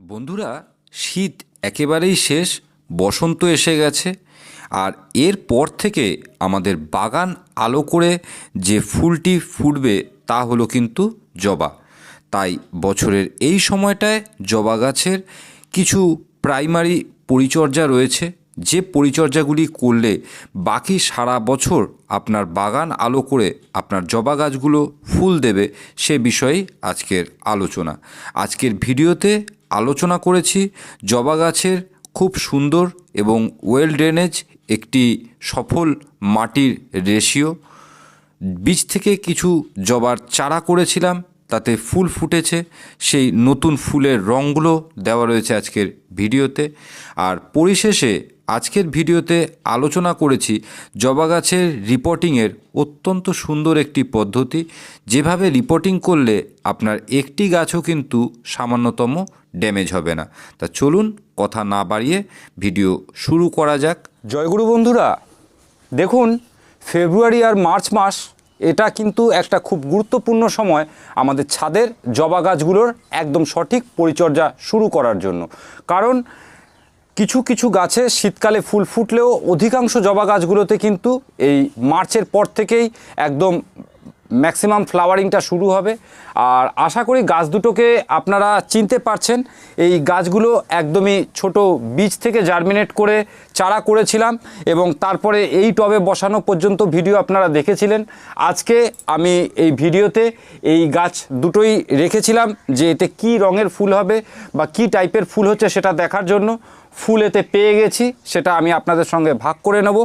বন্ধুরা, শীত একেবারেই শেষ, বসন্ত এসে গেছে। আর এরপর থেকে আমাদের বাগান আলো করে যে ফুলটি ফুটবে তা হলো কিন্তু জবা। তাই বছরের এই সময়টায় জবা গাছের কিছু প্রাইমারি পরিচর্যা রয়েছে। যে পরিচর্যাগুলি করলে বাকি সারা বছর আপনার বাগান আলো করে আপনার জবা গাছগুলো ফুল দেবে, সে বিষয়েই আজকের আলোচনা। আজকের ভিডিওতে আলোচনা করেছি। জবা গাছের খুব সুন্দর এবং ওয়েল ড্রেনেজ একটি সফল মাটির রেশিও বীজ থেকে কিছু জবার চারা করেছিলাম, তাতে ফুল ফুটেছে। সেই নতুন ফুলের রঙগুলো দেওয়া রয়েছে আজকের ভিডিওতে। আর পরিশেষে আজকের ভিডিওতে আলোচনা করেছি জবা গাছের রিপোর্টিংয়ের অত্যন্ত সুন্দর একটি পদ্ধতি। যেভাবে রিপোর্টিং করলে আপনার একটি গাছও কিন্তু সামান্যতম ড্যামেজ হবে না। তা চলুন কথা না বাড়িয়ে ভিডিও শুরু করা যাক। জয়গুরু বন্ধুরা, দেখুন ফেব্রুয়ারি আর মার্চ মাস, এটা কিন্তু একটা খুব গুরুত্বপূর্ণ সময় আমাদের ছাদের জবা গাছগুলোর একদম সঠিক পরিচর্যা শুরু করার জন্য। কারণ কিছু কিছু গাছে শীতকালে ফুল ফুটলেও অধিকাংশ জবা গাছগুলোতে কিন্তু এই মার্চের পর থেকেই একদম ম্যাক্সিমাম ফ্লাওয়ারিংটা শুরু হবে। আর আশা করি গাছ দুটোকে আপনারা চিনতে পারছেন, এই গাছগুলো একদমই ছোট বীজ থেকে জার্মিনেট করে চারা করেছিলাম এবং তারপরে এই টবে বসানো পর্যন্ত ভিডিও আপনারা দেখেছিলেন। আজকে আমি এই ভিডিওতে এই গাছ দুটোই রেখেছিলাম যে এতে কী রঙের ফুল হবে বা কী টাইপের ফুল হচ্ছে সেটা দেখার জন্য। ফুল এতে পেয়ে গেছি, সেটা আমি আপনাদের সঙ্গে ভাগ করে নেব।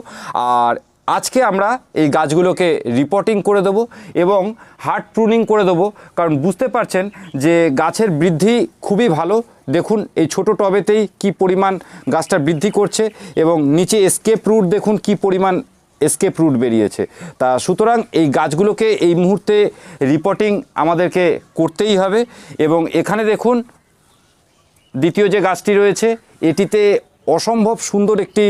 আর আজকে আমরা এই গাছগুলোকে রিপোর্টিং করে দেবো এবং হার্ট প্রুনিং করে দেবো। কারণ বুঝতে পারছেন যে গাছের বৃদ্ধি খুবই ভালো। দেখুন, এই ছোট টবেতেই কি পরিমাণ গাছটা বৃদ্ধি করছে এবং নিচে স্কেপ রুট দেখুন কি পরিমাণ স্কেপ রুট বেরিয়েছে। তা সুতরাং এই গাছগুলোকে এই মুহূর্তে রিপোর্টিং আমাদেরকে করতেই হবে এবং এখানে দেখুন, দ্বিতীয় যে গাছটি রয়েছে, এটিতে অসম্ভব সুন্দর একটি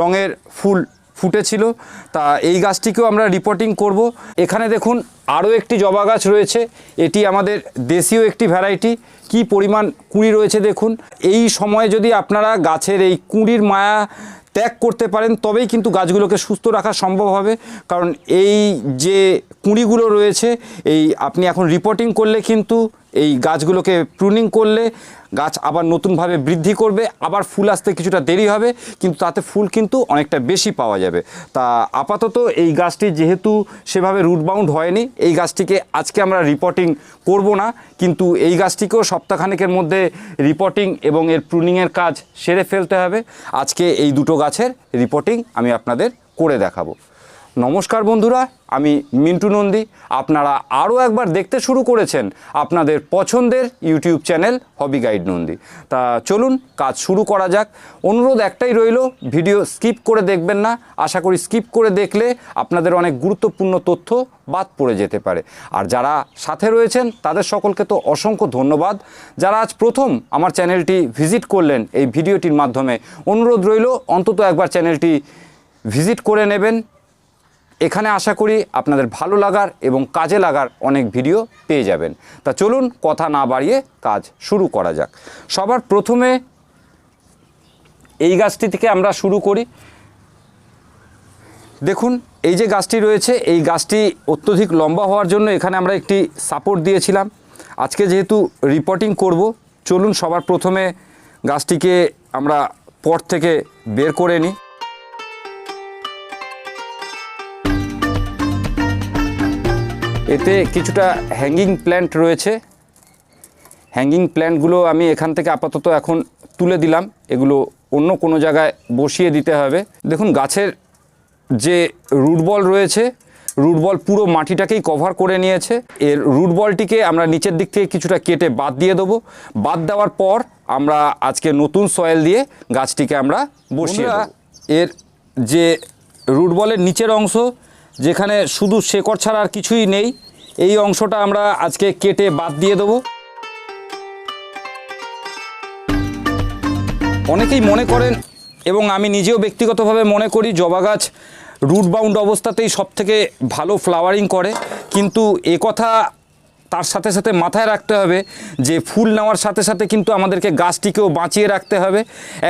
রঙের ফুল ফুটেছিল। তা এই গাছটিকেও আমরা রিপোর্টিং করব। এখানে দেখুন আরও একটি জবা গাছ রয়েছে। এটি আমাদের দেশীয় একটি ভ্যারাইটি কি পরিমাণ কুঁড়ি রয়েছে দেখুন। এই সময়ে যদি আপনারা গাছের এই কুঁড়ির মায়া ত্যাগ করতে পারেন, তবেই কিন্তু গাছগুলোকে সুস্থ রাখা সম্ভব হবে। কারণ এই যে কুঁড়িগুলো রয়েছে, এই আপনি এখন রিপোর্টিং করলে কিন্তু এই গাছগুলোকে প্রুনিং করলে গাছ আবার নতুনভাবে বৃদ্ধি করবে, আবার ফুল আসতে কিছুটা দেরি হবে, কিন্তু তাতে ফুল কিন্তু অনেকটা বেশি পাওয়া যাবে। তা আপাতত এই গাছটি যেহেতু সেভাবে রুট বাউন্ড হয়নি, এই গাছটিকে আজকে আমরা রিপোর্টিং করব না, কিন্তু এই গাছটিকেও সপ্তাহখানেকের মধ্যে রিপোর্টিং এবং এর প্রুনিংয়ের কাজ সেরে ফেলতে হবে। আজকে এই দুটো গাছের রিপোর্টিং আমি আপনাদের করে দেখাবো। নমস্কার বন্ধুরা, আমি মিন্টু নন্দী। আপনারা আরও একবার দেখতে শুরু করেছেন আপনাদের পছন্দের YouTube channel hobby guide Nandi. তা চলুন, কাজ শুরু করা যাক। অনুরোধ একটাই রইল, ভিডিও স্কিপ করে দেখবেন না। আশা করি স্কিপ করে দেখলে আপনাদের অনেক গুরুত্বপূর্ণ তথ্য বাদ পড়ে যেতে পারে। আর যারা সাথে রয়েছেন, তাদের সকলকে তো অসংখ্য ধন্যবাদ। যারা আজ প্রথম আমার চ্যানেলটি ভিজিট করলেন, এই ভিডিওটির মাধ্যমে অনুরোধ রইল, অন্তত একবার চ্যানেলটি ভিজিট করে নেবেন। এখানে আশা করি আপনাদের ভালো লাগার এবং কাজে লাগার অনেক ভিডিও পেয়ে যাবেন। তা চলুন কথা না বাড়িয়ে কাজ শুরু করা যাক। সবার প্রথমে এই গাছটি থেকে আমরা শুরু করি। দেখুন, এই যে গাছটি রয়েছে, এই গাছটি অত্যধিক লম্বা হওয়ার জন্য এখানে আমরা একটি সাপোর্ট দিয়েছিলাম। আজকে যেহেতু রিপোর্টিং করব, চলুন সবার প্রথমে গাছটিকে আমরা পট থেকে বের করে নিই। এতে কিছুটা হ্যাঙ্গিং প্ল্যান্ট রয়েছে। হ্যাঙ্গিং প্ল্যান্টগুলো আমি এখান থেকে আপাতত এখন তুলে দিলাম। এগুলো অন্য কোনো জায়গায় বসিয়ে দিতে হবে। দেখুন গাছের যে রুট বল রয়েছে রুট বল পুরো মাটিটাকেই কভার করে নিয়েছে। এর রুট বলটিকে আমরা নিচের দিক থেকে কিছুটা কেটে বাদ দিয়ে দেবো। বাদ দেওয়ার পর আমরা আজকে নতুন সয়েল দিয়ে গাছটিকে আমরা বসিয়ে এর যে রুটবলের নিচের অংশ যেখানে শুধু শেকড় ছাড়া আর কিছুই নেই, এই অংশটা আমরা আজকে কেটে বাদ দিয়ে দেবো। অনেকেই মনে করেন, এবং আমি নিজেও ব্যক্তিগতভাবে মনে করি, জবা গাছ রুট বাউন্ড অবস্থাতেই সবথেকে ভালো ফ্লাওয়ারিং করে, কিন্তু কথা তার সাথে সাথে মাথায় রাখতে হবে যে ফুল নেওয়ার সাথে সাথে কিন্তু আমাদেরকে গাছটিকেও বাঁচিয়ে রাখতে হবে।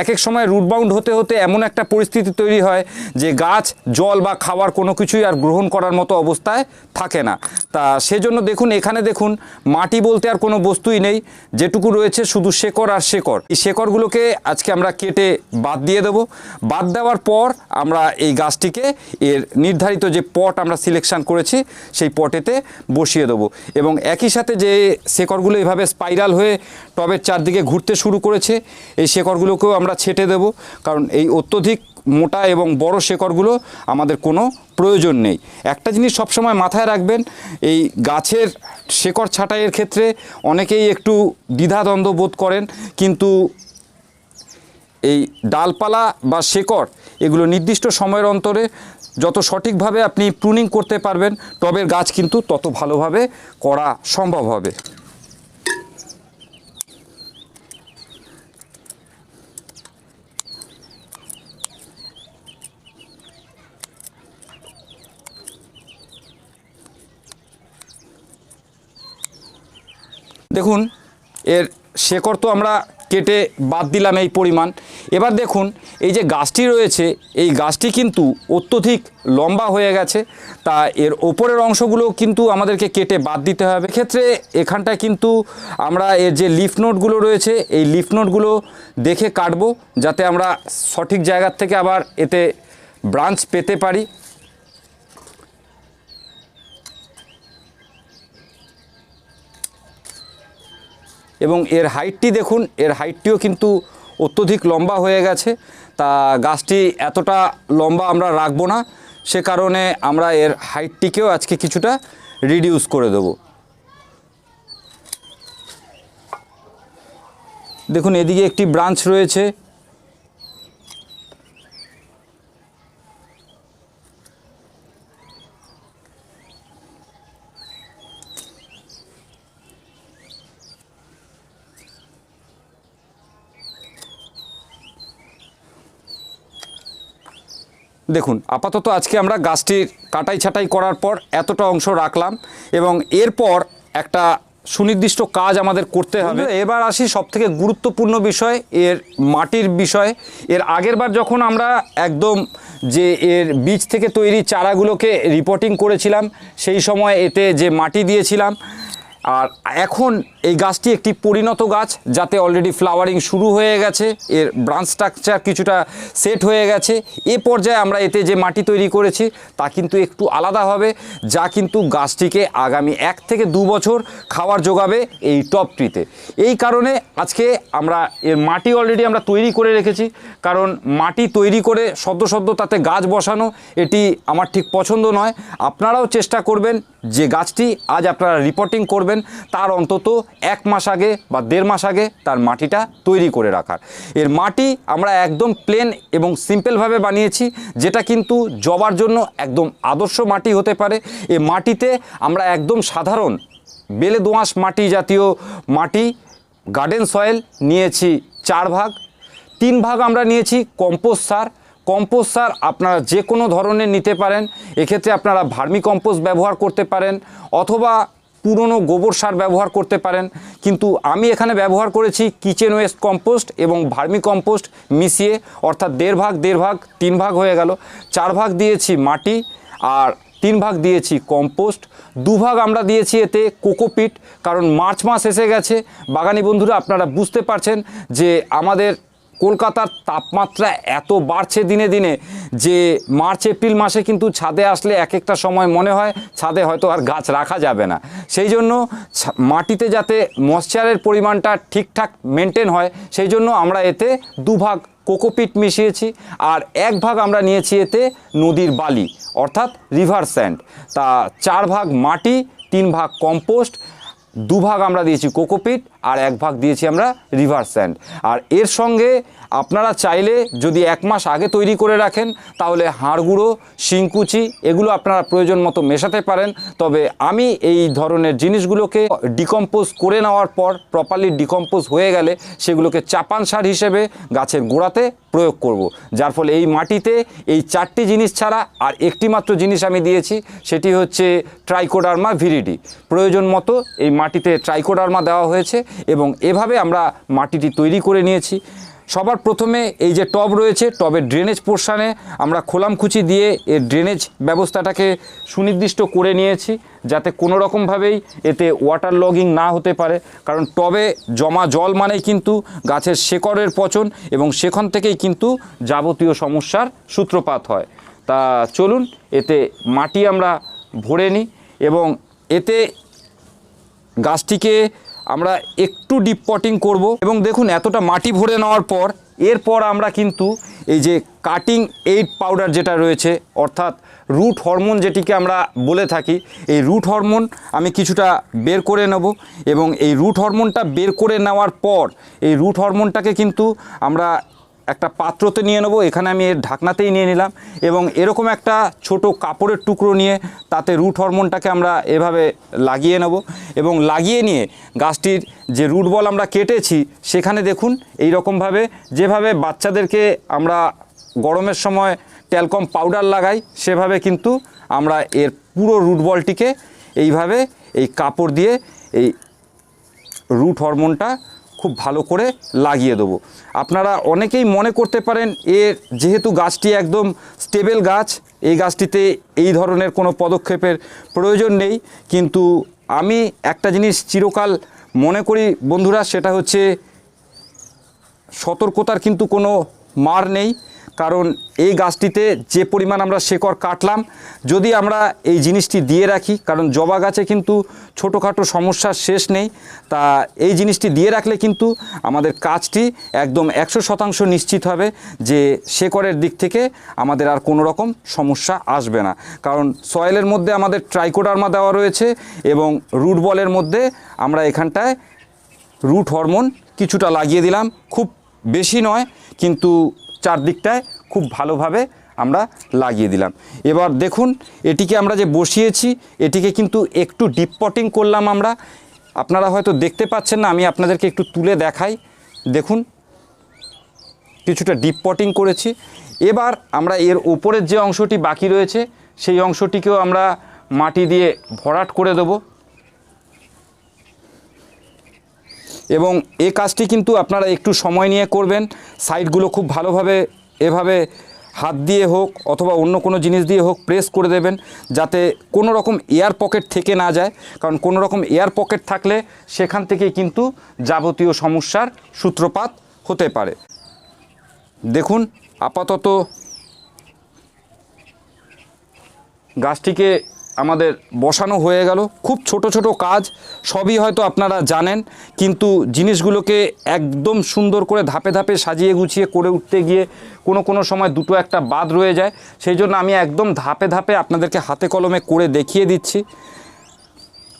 এক এক সময় রুটবাউন্ড হতে হতে এমন একটা পরিস্থিতি তৈরি হয় যে গাছ, জল বা খাওয়ার কোনো কিছুই আর গ্রহণ করার মতো অবস্থায় থাকে না। তা সেজন্য দেখুন, এখানে দেখুন, মাটি বলতে আর কোনো বস্তুই নেই। যেটুকু রয়েছে শুধু শেকড় আর শেকড়। এই শেকড়গুলোকে আজকে আমরা কেটে বাদ দিয়ে দেবো। বাদ দেওয়ার পর আমরা এই গাছটিকে এর নির্ধারিত যে পট আমরা সিলেকশন করেছি, সেই পটেতে বসিয়ে দেবো। এবং একই সাথে যে শেকড়গুলো এভাবে স্পাইরাল হয়ে টবের চারদিকে ঘুরতে শুরু করেছে, এই শেকড়গুলোকেও আমরা ছেটে দেব। কারণ এই অত্যধিক মোটা এবং বড় শেকড়গুলো আমাদের কোনো প্রয়োজন নেই। একটা জিনিস সবসময় মাথায় রাখবেন, এই গাছের শেকড় ছাঁটাইয়ের ক্ষেত্রে অনেকেই একটু দ্বিধাদ্বন্দ্ব বোধ করেন, কিন্তু এই ডালপালা বা শেকড়, এগুলো নির্দিষ্ট সময়ের অন্তরে যত সঠিকভাবে আপনি প্রুনিং করতে পারবেন, টবের গাছ কিন্তু তত ভালোভাবে করা সম্ভব হবে। দেখুন, এর শেকড় তো আমরা কেটে বাদ দিলাম এই পরিমাণ। এবার দেখুন এই যে গাছটি রয়েছে, এই গাছটি কিন্তু অত্যধিক লম্বা হয়ে গেছে। তা এর ওপরের অংশগুলো কিন্তু আমাদেরকে কেটে বাদ দিতে হবে। ক্ষেত্রে এখানটায় কিন্তু আমরা এর যে লিফ নোটগুলো রয়েছে, এই লিফ নোটগুলো দেখে কাটবো, যাতে আমরা সঠিক জায়গার থেকে আবার এতে ব্রাঞ্চ পেতে পারি। এবং এর হাইটটি দেখুন, এর হাইটটিও কিন্তু অত্যধিক লম্বা হয়ে গেছে। তা গাছটি এতটা লম্বা আমরা রাখব না। সে কারণে আমরা এর হাইটটিকেও আজকে কিছুটা রিডিউস করে দেব। দেখুন, এদিকে একটি ব্রাঞ্চ রয়েছে। দেখুন, আপাতত আজকে আমরা গাছটির কাটাই ছাটাই করার পর এতটা অংশ রাখলাম এবং এরপর একটা সুনির্দিষ্ট কাজ আমাদের করতে হবে। এবার আসি সব থেকে গুরুত্বপূর্ণ বিষয়, এর মাটির বিষয়। এর আগের বার যখন আমরা একদম যে এর বীজ থেকে তৈরি চারাগুলোকে রিপোর্টিং করেছিলাম, সেই সময় এতে যে মাটি দিয়েছিলাম আর এখন এই গাছটি একটি পরিণত গাছ, যাতে অলরেডি ফ্লাওয়ারিং শুরু হয়ে গেছে, এর ব্রাঞ্চ স্ট্রাকচার কিছুটা সেট হয়ে গেছে। এ পর্যায়ে আমরা এতে যে মাটি তৈরি করেছি, তা কিন্তু একটু আলাদা হবে, যা কিন্তু গাছটিকে আগামী এক থেকে দু বছর খাবার যোগাবে এই টপটিতে এই কারণে আজকে আমরা এর মাটি অলরেডি আমরা তৈরি করে রেখেছি, কারণ মাটি তৈরি করে সদ্য সদ্য তাতে গাছ বসানো, এটি আমার ঠিক পছন্দ নয়। আপনারাও চেষ্টা করবেন যে গাছটি আজ আপনারা রিপোর্টিং করবেন, তার অন্তত এক মাস আগে বা দেড় মাস আগে তার মাটিটা তৈরি করে রাখার। এর মাটি আমরা একদম প্লেন এবং সিম্পলভাবে বানিয়েছি, যেটা কিন্তু জবার জন্য একদম আদর্শ মাটি হতে পারে। এ মাটিতে আমরা একদম সাধারণ বেলে দোঁয়াশ মাটি জাতীয় মাটি গার্ডেন সয়েল নিয়েছি চার ভাগ। তিন ভাগ আমরা নিয়েছি কম্পোস্ট সার কম্পোস্ট সার আপনারা যে কোনো ধরনের নিতে পারেন। এক্ষেত্রে আপনারা ভার্মি কম্পোস্ট ব্যবহার করতে পারেন অথবা পুরনো গোবর সার ব্যবহার করতে পারেন। কিন্তু আমি এখানে ব্যবহার করেছি কিচেন ওয়েস্ট কম্পোস্ট এবং ভার্মি কম্পোস্ট মিশিয়ে, অর্থাৎ দেড় ভাগ দেড় ভাগ, তিন ভাগ হয়ে গেল। চার ভাগ দিয়েছি মাটি আর তিন ভাগ দিয়েছি কম্পোস্ট। দুভাগ আমরা দিয়েছি এতে কোকোপিট, কারণ মার্চ মাস এসে গেছে। বাগানি বন্ধুরা, আপনারা বুঝতে পারছেন যে আমাদের কলকাতার তাপমাত্রা এত বাড়ছে দিনে দিনে যে মার্চ, এপ্রিল মাসে কিন্তু ছাদে আসলে এক একটা সময় মনে হয় ছাদে হয়তো আর গাছ রাখা যাবে না। সেই জন্য মাটিতে যাতে ময়শ্চারের পরিমাণটা ঠিকঠাক মেনটেন হয়, সেই জন্য আমরা এতে দুভাগ কোকোপিট মিশিয়েছি আর এক ভাগ আমরা নিয়েছি এতে নদীর বালি, অর্থাৎ রিভার স্যান্ড। তা চার ভাগ মাটি তিন ভাগ কম্পোস্ট দুভাগ আমরা দিয়েছি কোকোপিট আর এক ভাগ দিয়েছি আমরা রিভার স্যান্ড। আর এর সঙ্গে আপনারা চাইলে যদি এক মাস আগে তৈরি করে রাখেন, তাহলে হাড় গুঁড়ো, শিংকুচি, এগুলো আপনারা প্রয়োজন মতো মেশাতে পারেন। তবে আমি এই ধরনের জিনিসগুলোকে ডিকম্পোজ করে নেওয়ার পর, প্রপারলি ডিকম্পোজ হয়ে গেলে সেগুলোকে চাপান সার হিসেবে গাছের গোড়াতে প্রয়োগ করব। যার ফলে এই মাটিতে এই চারটি জিনিস ছাড়া আর একটি মাত্র জিনিস আমি দিয়েছি, সেটি হচ্ছে ট্রাইকোডার্মা ভিরিডি প্রয়োজন মতো এই মাটিতে ট্রাইকোডার্মা দেওয়া হয়েছে এবং এভাবে আমরা মাটিটি তৈরি করে নিয়েছি। সবার প্রথমে এই যে টব রয়েছে, টবের ড্রেনেজ পোর্শানে আমরা খোলামখুচি দিয়ে এর ড্রেনেজ ব্যবস্থাটাকে সুনির্দিষ্ট করে নিয়েছি যাতে কোনো রকমভাবেই এতে ওয়াটার লগিং না হতে পারে। কারণ টবে জমা জল মানেই কিন্তু গাছের শেকড়ের পচন এবং সেখান থেকেই কিন্তু যাবতীয় সমস্যার সূত্রপাত হয়। তা চলুন, এতে মাটি আমরা ভরে নিই এবং এতে গাছটিকে আমরা একটু ডিপ পটিং করব। এবং দেখুন, এতটা মাটি ভরে নেওয়ার পর, এরপর আমরা কিন্তু এই যে কাটিং এইড পাউডার যেটা রয়েছে, অর্থাৎ রুট হরমোন যেটিকে আমরা বলে থাকি, এই রুট হরমোন আমি কিছুটা বের করে নেব এবং এই রুট হরমোনটা বের করে নেওয়ার পর, এই রুট হরমোনটাকে কিন্তু আমরা একটা পাত্রতে নিয়ে নেব, এখানে আমি এর ঢাকনাতেই নিয়ে নিলাম এবং এরকম একটা ছোট কাপড়ের টুকরো নিয়ে তাতে রুট হরমোনটাকে আমরা এভাবে লাগিয়ে নেব এবং লাগিয়ে নিয়ে গাছটির যে রুট বল আমরা কেটেছি, সেখানে দেখুন এই রকমভাবে যেভাবে বাচ্চাদেরকে আমরা গরমের সময় ট্যালকম পাউডার লাগাই, সেভাবে কিন্তু আমরা এর পুরো রুট বলটিকে এইভাবে এই কাপড় দিয়ে এই রুট হরমোনটা খুব ভালো করে লাগিয়ে দেবো। আপনারা অনেকেই মনে করতে পারেন এর যেহেতু গাছটি একদম স্টেবেল গাছ, এই গাছটিতে এই ধরনের কোনো পদক্ষেপের প্রয়োজন নেই। কিন্তু আমি একটা জিনিস চিরকাল মনে করি বন্ধুরা, সেটা হচ্ছে সতর্কতার কিন্তু কোনো মার নেই। কারণ এই গাছটিতে যে পরিমাণ আমরা শেকড় কাটলাম, যদি আমরা এই জিনিসটি দিয়ে রাখি, কারণ জবা গাছে কিন্তু ছোটোখাটো সমস্যার শেষ নেই, তা এই জিনিসটি দিয়ে রাখলে কিন্তু আমাদের কাজটি একদম একশো শতাংশ নিশ্চিত হবে যে শেকড়ের দিক থেকে আমাদের আর কোনো রকম সমস্যা আসবে না। কারণ সয়েলের মধ্যে আমাদের ট্রাইকোডার্মা দেওয়া রয়েছে এবং রুট বলের মধ্যে আমরা এখানটায় রুট হরমোন কিছুটা লাগিয়ে দিলাম। খুব বেশি নয়, কিন্তু চারদিকটায় খুব ভালোভাবে আমরা লাগিয়ে দিলাম। এবার দেখুন, এটিকে আমরা যে বসিয়েছি, এটিকে কিন্তু একটু ডিপ পটিং করলাম আমরা। আপনারা হয়তো দেখতে পাচ্ছেন না, আমি আপনাদেরকে একটু তুলে দেখাই। দেখুন, কিছুটা ডিপ পটিং করেছি। এবার আমরা এর ওপরের যে অংশটি বাকি রয়েছে, সেই অংশটিকেও আমরা মাটি দিয়ে ভরাট করে দেবো। এবং এই কাজটি কিন্তু আপনারা একটু সময় নিয়ে করবেন। সাইডগুলো খুব ভালোভাবে এভাবে হাত দিয়ে হোক অথবা অন্য কোনো জিনিস দিয়ে হোক প্রেস করে দেবেন যাতে কোনো রকম এয়ার পকেট থেকে না যায়। কারণ কোনো রকম এয়ার পকেট থাকলে সেখান থেকে কিন্তু যাবতীয় সমস্যার সূত্রপাত হতে পারে। দেখুন, আপাতত গাছটিকে আমাদের বসানো হয়ে গেল। খুব ছোট ছোট কাজ, সবই হয়তো আপনারা জানেন, কিন্তু জিনিসগুলোকে একদম সুন্দর করে ধাপে ধাপে সাজিয়ে গুছিয়ে করে উঠতে গিয়ে কোনো কোনো সময় দুটো একটা বাদ রয়ে যায়। সেই জন্য আমি একদম ধাপে ধাপে আপনাদেরকে হাতে কলমে করে দেখিয়ে দিচ্ছি।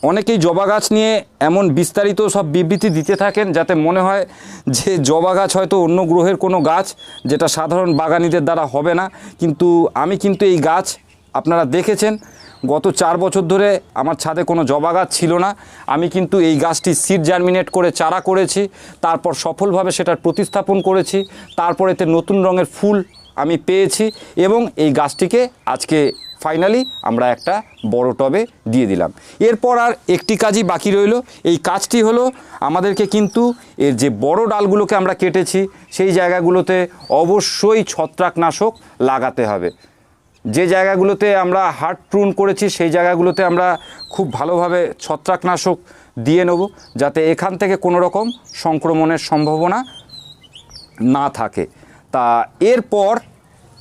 অনেকেই জবা গাছ নিয়ে এমন বিস্তারিত সব বিবৃতি দিতে থাকেন, যাতে মনে হয় যে জবা গাছ হয়তো অন্য গ্রহের কোনো গাছ, যেটা সাধারণ বাগানিদের দ্বারা হবে না। কিন্তু আমি কিন্তু এই গাছ আপনারা দেখেছেন গত চার বছর ধরে আমার ছাদে কোনো জবা গাছ ছিল না। আমি কিন্তু এই গাছটি সিড জার্মিনেট করে চারা করেছি, তারপর সফলভাবে সেটার প্রতিস্থাপন করেছি, তারপর এতে নতুন রঙের ফুল আমি পেয়েছি এবং এই গাছটিকে আজকে ফাইনালি আমরা একটা বড় টবে দিয়ে দিলাম। এরপর আর একটি কাজই বাকি রইল। এই কাজটি হলো আমাদেরকে কিন্তু এর যে বড় ডালগুলোকে আমরা কেটেছি, সেই জায়গাগুলোতে অবশ্যই ছত্রাকনাশক লাগাতে হবে। যে জায়গাগুলোতে আমরা হার্ট প্রুন করেছি, সেই জায়গাগুলোতে আমরা খুব ভালোভাবে ছত্রাকনাশক দিয়ে নেব, যাতে এখান থেকে কোনো রকম সংক্রমণের সম্ভাবনা না থাকে। তা এরপর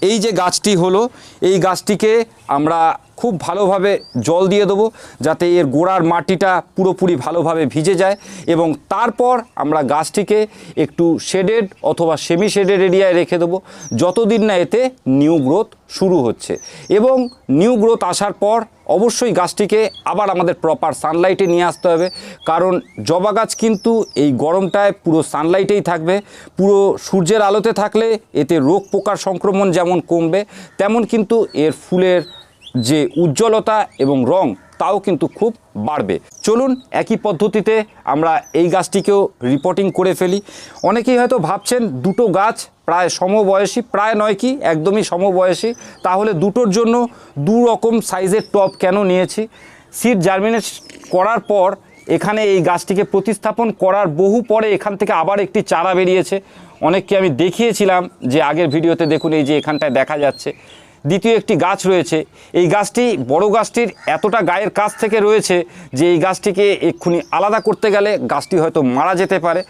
এই যে গাছটি হলো, এই গাছটিকে আমরা খুব ভালোভাবে জল দিয়ে দেবো যাতে এর গোড়ার মাটিটা পুরোপুরি ভালোভাবে ভিজে যায় এবং তারপর আমরা গাছটিকে একটু শেডেড অথবা সেমি শেডেড এরিয়ায় রেখে দেবো। যতদিন না এতে নিউ গ্রোথ শুরু হচ্ছে। এবং নিউ গ্রোথ আসার পর অবশ্যই গাছটিকে আবার আমাদের প্রপার সানলাইটে নিয়ে আসতে হবে। কারণ জবা গাছ কিন্তু এই গরমটায় পুরো সানলাইটেই থাকবে। পুরো সূর্যের আলোতে থাকলে এতে রোগ পোকার সংক্রমণ যেমন কমবে, তেমন কিন্তু এর ফুলের যে উজ্জ্বলতা এবং রং তাও কিন্তু খুব বাড়বে। চলুন একই পদ্ধতিতে আমরা এই গাছটিকেও রিপোর্টিং করে ফেলি। অনেকেই হয়তো ভাবছেন দুটো গাছ প্রায় সমবয়সী, প্রায় নয় কি, একদমই সমবয়সী। তাহলে দুটোর জন্য দু রকম সাইজের টপ কেন নিয়েছি? সিড জার্মিনেট করার পর এখানে এই গাছটিকে প্রতিস্থাপন করার বহু পরে এখান থেকে আবার একটি চারা বেরিয়েছে। অনেককে আমি দেখিয়েছিলাম যে আগের ভিডিওতে দেখুন এই যে এখানটায় দেখা যাচ্ছে। দ্বিতীয় একটি গাছ রয়েছে। এই গাছটি বড় গাছটির এতটা গায়ের কাছ থেকে রয়েছে যে এই গাছটিকে এক্ষুনি আলাদা করতে গেলে গাছটি হয়তো মারা যেতে পারে।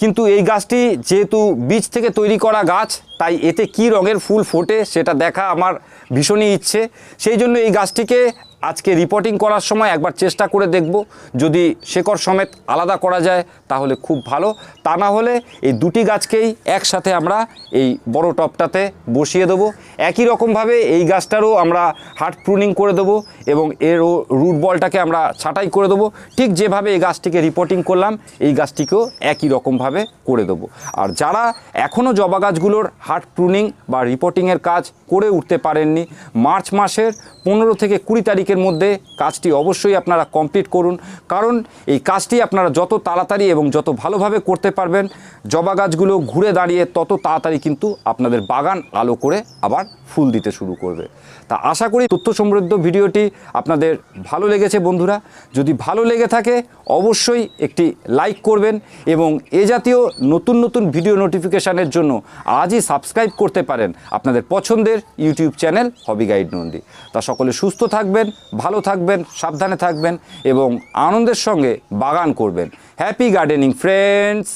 কিন্তু এই গাছটি যেহেতু বীজ থেকে তৈরি করা গাছ, তাই এতে কি রঙের ফুল ফোটে সেটা দেখা আমার ভীষণই ইচ্ছে। সেই জন্য এই গাছটিকে আজকে রিপোর্টিং করার সময় একবার চেষ্টা করে দেখব। যদি শেকড় সমেত আলাদা করা যায়, তাহলে খুব ভালো। তা না হলে এই দুটি গাছকেই একসাথে আমরা এই বড় টপটাতে বসিয়ে দেবো। একই রকমভাবে এই গাছটারও আমরা হার্ট প্রুনিং করে দেবো এবং এরও রুট বলটাকে আমরা ছাঁটাই করে দেবো। ঠিক যেভাবে এই গাছটিকে রিপোর্টিং করলাম, এই গাছটিকেও একই রকমভাবে করে দেবো। আর যারা এখনও জবা গাছগুলোর হার্ট প্রুনিং বা রিপোর্টিংয়ের কাজ করে উঠতে পারেননি। মার্চ মাসের পনেরো থেকে কুড়ি তারিখের মধ্যে কাজটি অবশ্যই আপনারা কমপ্লিট করুন। কারণ এই কাজটি আপনারা যত তাড়াতাড়ি এবং যত ভালোভাবে করতে পারবেন, জবা গাছগুলো ঘুরে দাঁড়িয়ে তত তাড়াতাড়ি কিন্তু আপনাদের বাগান আলো করে আবার ফুল দিতে শুরু করবে। তা আশা করি তথ্য সমৃদ্ধ ভিডিওটি আপনাদের ভালো লেগেছে বন্ধুরা। যদি ভালো লেগে থাকে, অবশ্যই একটি লাইক করবেন এবং এ জাতীয় নতুন নতুন ভিডিও নোটিফিকেশানের জন্য আজই সাবস্ক্রাইব করতে পারেন। আপনাদের পছন্দের YouTube channel hobby guide Nandi. তা সকলে সুস্থ থাকবেন, ভালো থাকবেন, সাবধানে থাকবেন এবং আনন্দের সঙ্গে বাগান করবেন। Happy gardening friends